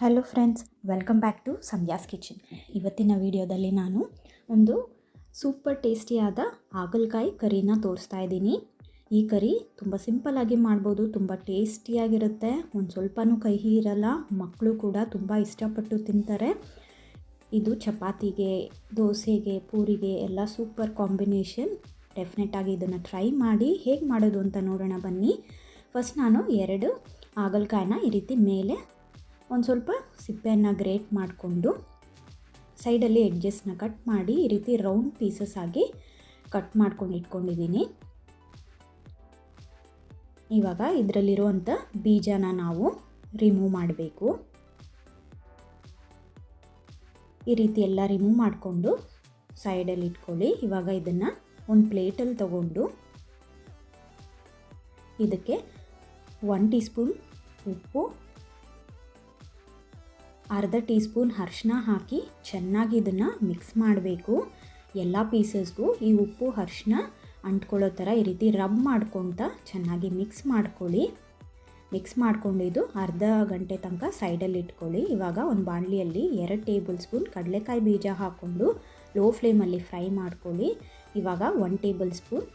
Hello friends welcome back to Sandhya's kitchen ಇವತ್ತಿನ ವಿಡಿಯೋದಲ್ಲಿ ನಾನು ಒಂದು ಸೂಪರ್ ಟೇಸ್ಟಿಯಾದ ಹಾಗಲಕಾಯಿ ಕರಿನ ತೋರಿಸ್ತಾ ಇದ್ದೀನಿ. ಈ ಕರಿ ತುಂಬ ಸಿಂಪಲ್ಲಾಗಿ ಮಾಡ್ಬೋದು, ತುಂಬ ಟೇಸ್ಟಿಯಾಗಿರುತ್ತೆ ಒಂದು ಸ್ವಲ್ಪನೂ ಕಹಿ ಇರಲ್ಲ ಮಕ್ಕಳು ಕೂಡ ತುಂಬ ಇಷ್ಟಪಟ್ಟು ತಿಂತಾರೆ. ಇದು ಚಪಾತಿಗೆ, ದೋಸೆಗೆ, ಪೂರಿಗೆ ಎಲ್ಲ ಸೂಪರ್ ಕಾಂಬಿನೇಷನ್ ಡೆಫಿನೆಟಾಗಿ ಇದನ್ನು ಟ್ರೈ ಮಾಡಿ ಹೇಗೆ ಮಾಡೋದು ಅಂತ ನೋಡೋಣ ಬನ್ನಿ. ಫಸ್ಟ್ ನಾನು ಎರಡು ಹಾಗಲಕಾಯಿನ ಈ ರೀತಿ ಮೇಲೆ ಒಂದು ಸ್ವಲ್ಪ ಸಿಪ್ಪೆಯನ್ನು ಗ್ರೇಟ್ ಮಾಡಿಕೊಂಡು ಸೈಡಲ್ಲಿ ಎಡ್ಜಸ್ನ ಕಟ್ ಮಾಡಿ ಈ ರೀತಿ ರೌಂಡ್ ಪೀಸಸ್ ಆಗಿ ಕಟ್ ಮಾಡ್ಕೊಂಡು ಇಟ್ಕೊಂಡಿದ್ದೀನಿ. ಇವಾಗ ಇದರಲ್ಲಿರುವಂಥ ಬೀಜನ ನಾವು ರಿಮೂವ್ ಮಾಡಬೇಕು. ಈ ರೀತಿ ಎಲ್ಲ ರಿಮೂವ್ ಮಾಡಿಕೊಂಡು ಸೈಡಲ್ಲಿ ಇಟ್ಕೊಳ್ಳಿ. ಇವಾಗ ಇದನ್ನು ಒಂದು ಪ್ಲೇಟಲ್ಲಿ ತಗೊಂಡು ಇದಕ್ಕೆ ಒನ್ ಟೀ ಸ್ಪೂನ್ ಉಪ್ಪು ಅರ್ಧ ಟೀ ಸ್ಪೂನ್ ಅರ್ಶಿನ ಹಾಕಿ ಚೆನ್ನಾಗಿ ಇದನ್ನು ಮಿಕ್ಸ್ ಮಾಡಬೇಕು. ಎಲ್ಲ ಪೀಸಸ್ಗೂ ಈ ಉಪ್ಪು ಅರ್ಶಿನ ಅಂಟ್ಕೊಳ್ಳೋ ಥರ ಈ ರೀತಿ ರಬ್ ಮಾಡ್ಕೊತ ಚೆನ್ನಾಗಿ ಮಿಕ್ಸ್ ಮಾಡ್ಕೊಳ್ಳಿ. ಮಿಕ್ಸ್ ಮಾಡ್ಕೊಂಡು ಅರ್ಧ ಗಂಟೆ ತನಕ ಸೈಡಲ್ಲಿ ಇಟ್ಕೊಳ್ಳಿ. ಇವಾಗ ಒಂದು ಬಾಣಲಿಯಲ್ಲಿ ಎರಡು ಟೇಬಲ್ ಸ್ಪೂನ್ ಕಡಲೆಕಾಯಿ ಬೀಜ ಹಾಕ್ಕೊಂಡು ಲೋ ಫ್ಲೇಮಲ್ಲಿ ಫ್ರೈ ಮಾಡ್ಕೊಳ್ಳಿ. ಇವಾಗ ಒನ್ ಟೇಬಲ್ ಸ್ಪೂನ್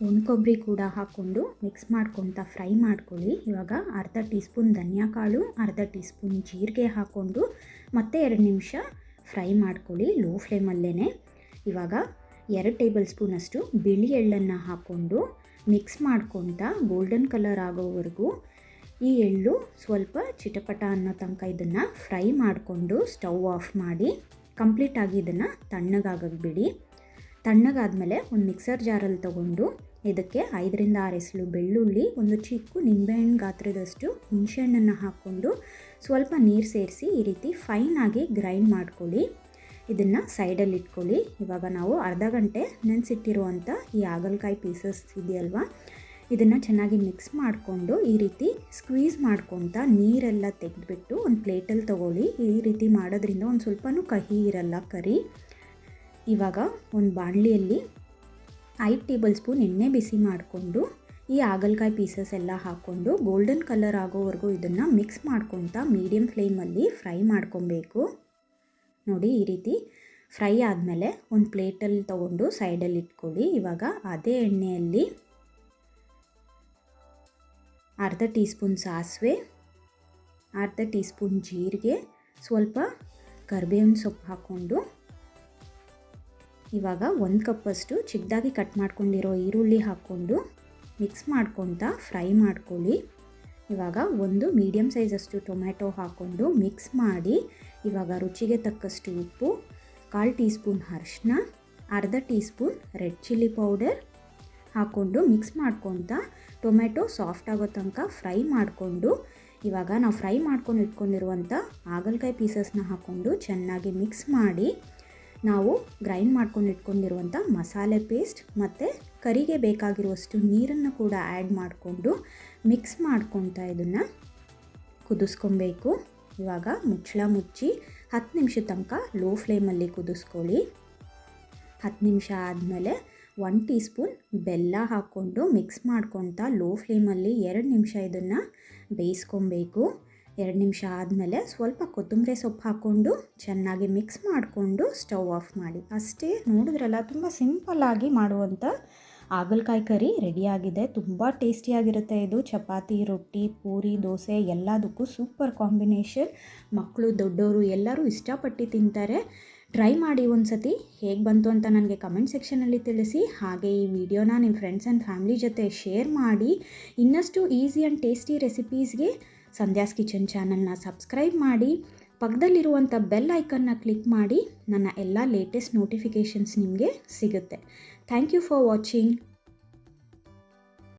ಒಣಕೊಬ್ಬರಿ ಕೂಡ ಹಾಕ್ಕೊಂಡು ಮಿಕ್ಸ್ ಮಾಡ್ಕೊತ ಫ್ರೈ ಮಾಡ್ಕೊಳ್ಳಿ. ಇವಾಗ ಅರ್ಧ ಟೀ ಸ್ಪೂನ್ ಧನಿಯಾ ಕಾಳು, ಅರ್ಧ ಟೀ ಸ್ಪೂನ್ ಜೀರಿಗೆ ಹಾಕ್ಕೊಂಡು ಮತ್ತೆ ಎರಡು ನಿಮಿಷ ಫ್ರೈ ಮಾಡ್ಕೊಳ್ಳಿ ಲೋ ಫ್ಲೇಮಲ್ಲೇ ಇವಾಗ ಎರಡು ಟೇಬಲ್ ಸ್ಪೂನಷ್ಟು ಬಿಳಿ ಎಳ್ಳನ್ನು ಹಾಕ್ಕೊಂಡು ಮಿಕ್ಸ್ ಮಾಡ್ಕೊತ ಗೋಲ್ಡನ್ ಕಲರ್ ಆಗೋವರೆಗೂ ಈ ಎಳ್ಳು ಸ್ವಲ್ಪ ಚಿಟಪಟ ಅನ್ನೋ ತನಕ ಇದನ್ನು ಫ್ರೈ ಮಾಡಿಕೊಂಡು ಸ್ಟವ್ ಆಫ್ ಮಾಡಿ ಕಂಪ್ಲೀಟಾಗಿ ಇದನ್ನು ತಣ್ಣಗಾಗಕ್ಕೆ ಬಿಡಿ ತಣ್ಣಗಾದಮೇಲೆ ಒಂದು ಮಿಕ್ಸರ್ ಜಾರಲ್ಲಿ ತೊಗೊಂಡು ಇದಕ್ಕೆ ಐದರಿಂದ ಆರು ಎಸಳು ಬೆಳ್ಳುಳ್ಳಿ, ಒಂದು ಚಿಕ್ಕ ನಿಂಬೆಹಣ್ಣು ಗಾತ್ರದಷ್ಟು ಹುಣಸೆಹಣ್ಣನ್ನು ಹಾಕ್ಕೊಂಡು ಸ್ವಲ್ಪ ನೀರು ಸೇರಿಸಿ ಈ ರೀತಿ ಫೈನಾಗಿ ಗ್ರೈಂಡ್ ಮಾಡ್ಕೊಳ್ಳಿ. ಇದನ್ನು ಸೈಡಲ್ಲಿ ಇಟ್ಕೊಳ್ಳಿ. ಇವಾಗ ನಾವು ಅರ್ಧ ಗಂಟೆ ನೆನೆಸಿಟ್ಟಿರುವಂಥ ಈ ಹಾಗಲಕಾಯಿ ಪೀಸಸ್ ಇದೆಯಲ್ವ? ಇದನ್ನು ಚೆನ್ನಾಗಿ ಮಿಕ್ಸ್ ಮಾಡಿಕೊಂಡು ಈ ರೀತಿ ಸ್ಕ್ವೀಸ್ ಮಾಡ್ಕೊತ ನೀರೆಲ್ಲ ತೆಗೆದುಬಿಟ್ಟು ಒಂದು ಪ್ಲೇಟಲ್ಲಿ ತೊಗೊಳ್ಳಿ. ಈ ರೀತಿ ಮಾಡೋದ್ರಿಂದ ಒಂದು ಸ್ವಲ್ಪನೂ ಕಹಿ ಇರಲ್ಲ, ಕರಿ. ಇವಾಗ ಒಂದು ಬಾಣಲಿಯಲ್ಲಿ ಐದು ಟೇಬಲ್ ಸ್ಪೂನ್ ಎಣ್ಣೆ ಬಿಸಿ ಮಾಡಿಕೊಂಡು, ಈ ಹಾಗಲಕಾಯಿ ಪೀಸಸ್ ಎಲ್ಲ ಹಾಕ್ಕೊಂಡು ಗೋಲ್ಡನ್ ಕಲರ್ ಆಗೋವರೆಗೂ ಇದನ್ನು ಮಿಕ್ಸ್ ಮಾಡ್ಕೊತಾ ಮೀಡಿಯಮ್ ಫ್ಲೇಮಲ್ಲಿ ಫ್ರೈ ಮಾಡ್ಕೊಬೇಕು. ನೋಡಿ ಈ ರೀತಿ ಫ್ರೈ ಆದಮೇಲೆ ಒಂದು ಪ್ಲೇಟಲ್ಲಿ ತೊಗೊಂಡು ಸೈಡಲ್ಲಿ ಇಟ್ಕೊಳ್ಳಿ. ಇವಾಗ ಅದೇ ಎಣ್ಣೆಯಲ್ಲಿ ಅರ್ಧ ಟೀ ಸ್ಪೂನ್ ಸಾಸಿವೆ, ಅರ್ಧ ಟೀ ಸ್ಪೂನ್ ಜೀರಿಗೆ, ಸ್ವಲ್ಪ ಕರಿಬೇವಿನ ಸೊಪ್ಪು ಹಾಕ್ಕೊಂಡು ಇವಾಗ ಒಂದು ಕಪ್ಪಷ್ಟು ಚಿಕ್ಕದಾಗಿ ಕಟ್ ಮಾಡ್ಕೊಂಡಿರೋ ಈರುಳ್ಳಿ ಹಾಕ್ಕೊಂಡು ಮಿಕ್ಸ್ ಮಾಡ್ಕೊತ ಫ್ರೈ ಮಾಡ್ಕೊಳ್ಳಿ. ಇವಾಗ ಒಂದು ಮೀಡಿಯಮ್ ಸೈಜಷ್ಟು ಟೊಮ್ಯಾಟೊ ಹಾಕ್ಕೊಂಡು ಮಿಕ್ಸ್ ಮಾಡಿ ಇವಾಗ ರುಚಿಗೆ ತಕ್ಕಷ್ಟು ಉಪ್ಪು, ಕಾಲು ಟೀ ಸ್ಪೂನ್ ಅರಿಶಿನ, ಅರ್ಧ teaspoon red chilli powder ಹಾಕ್ಕೊಂಡು ಮಿಕ್ಸ್ ಮಾಡ್ಕೊತ ಟೊಮೆಟೊ ಸಾಫ್ಟ್ ಆಗೋ ತನಕ ಫ್ರೈ ಮಾಡಿಕೊಂಡು ಇವಾಗ ನಾವು ಫ್ರೈ ಮಾಡ್ಕೊಂಡು ಇಟ್ಕೊಂಡಿರುವಂಥ ಹಾಗಲಕಾಯಿ ಪೀಸಸ್ನ ಹಾಕ್ಕೊಂಡು ಚೆನ್ನಾಗಿ ಮಿಕ್ಸ್ ಮಾಡಿ ನಾವು ಗ್ರೈಂಡ್ ಮಾಡ್ಕೊಂಡು ಇಟ್ಕೊಂಡಿರುವಂಥ ಮಸಾಲೆ ಪೇಸ್ಟ್ ಮತ್ತು ಕರಿಗೆ ಬೇಕಾಗಿರುವಷ್ಟು ನೀರನ್ನು ಕೂಡ ಆ್ಯಡ್ ಮಾಡಿಕೊಂಡು ಮಿಕ್ಸ್ ಮಾಡ್ಕೊತಾ ಇದನ್ನು ಕುದಿಸ್ಕೊಬೇಕು ಇವಾಗ ಮುಚ್ಚಳ ಮುಚ್ಚಿ ಹತ್ತು ನಿಮಿಷ ತನಕ ಲೋ ಫ್ಲೇಮಲ್ಲಿ ಕುದಿಸ್ಕೊಳ್ಳಿ. ಹತ್ತು ನಿಮಿಷ ಆದಮೇಲೆ ಒನ್ ಟೀ ಸ್ಪೂನ್ ಬೆಲ್ಲ ಹಾಕ್ಕೊಂಡು ಮಿಕ್ಸ್ ಮಾಡ್ಕೊತಾ ಲೋ ಫ್ಲೇಮಲ್ಲಿ ಎರಡು ನಿಮಿಷ ಇದನ್ನು ಬೇಯಿಸ್ಕೊಬೇಕು ಎರಡು ನಿಮಿಷ ಆದಮೇಲೆ ಸ್ವಲ್ಪ ಕೊತ್ತಂಬರಿ ಸೊಪ್ಪು ಹಾಕ್ಕೊಂಡು ಚೆನ್ನಾಗಿ ಮಿಕ್ಸ್ ಮಾಡಿಕೊಂಡು ಸ್ಟವ್ ಆಫ್ ಮಾಡಿ. ಅಷ್ಟೇ ನೋಡಿದ್ರಲ್ಲ, ತುಂಬ ಸಿಂಪಲ್ಲಾಗಿ ಮಾಡುವಂಥ ಹಾಗಲಕಾಯಿ ಕರಿ ರೆಡಿಯಾಗಿದೆ ತುಂಬ ಟೇಸ್ಟಿಯಾಗಿರುತ್ತೆ ಇದು. ಚಪಾತಿ, ರೊಟ್ಟಿ, ಪೂರಿ, ದೋಸೆ ಎಲ್ಲದಕ್ಕೂ ಸೂಪರ್ ಕಾಂಬಿನೇಷನ್ ಮಕ್ಕಳು ದೊಡ್ಡವರು ಎಲ್ಲರೂ ಇಷ್ಟಪಟ್ಟು ತಿಂತಾರೆ. ಟ್ರೈ ಮಾಡಿ ಒಂದು ಸತಿ ಹೇಗೆ ಬಂತು ಅಂತ ನನಗೆ ಕಮೆಂಟ್ ಸೆಕ್ಷನಲ್ಲಿ ತಿಳಿಸಿ. ಹಾಗೆ ಈ ವಿಡಿಯೋನ ನಿಮ್ಮ ಫ್ರೆಂಡ್ಸ್ ಆ್ಯಂಡ್ ಫ್ಯಾಮಿಲಿ ಜೊತೆ ಶೇರ್ ಮಾಡಿ. ಇನ್ನಷ್ಟು ಈಸಿ ಆ್ಯಂಡ್ ಟೇಸ್ಟಿ ರೆಸಿಪೀಸ್ಗೆ ಸಂಧ್ಯಾಸ್ ಕಿಚನ್ ಚಾನಲ್ನ ಸಬ್ಸ್ಕ್ರೈಬ್ ಮಾಡಿ, ಪಕ್ಕದಲ್ಲಿರುವಂಥ ಬೆಲ್ ಐಕನ್ನ ಕ್ಲಿಕ್ ಮಾಡಿ, ನನ್ನ ಎಲ್ಲ ಲೇಟೆಸ್ಟ್ ನೋಟಿಫಿಕೇಷನ್ಸ್ ನಿಮಗೆ ಸಿಗುತ್ತೆ. Thank you for watching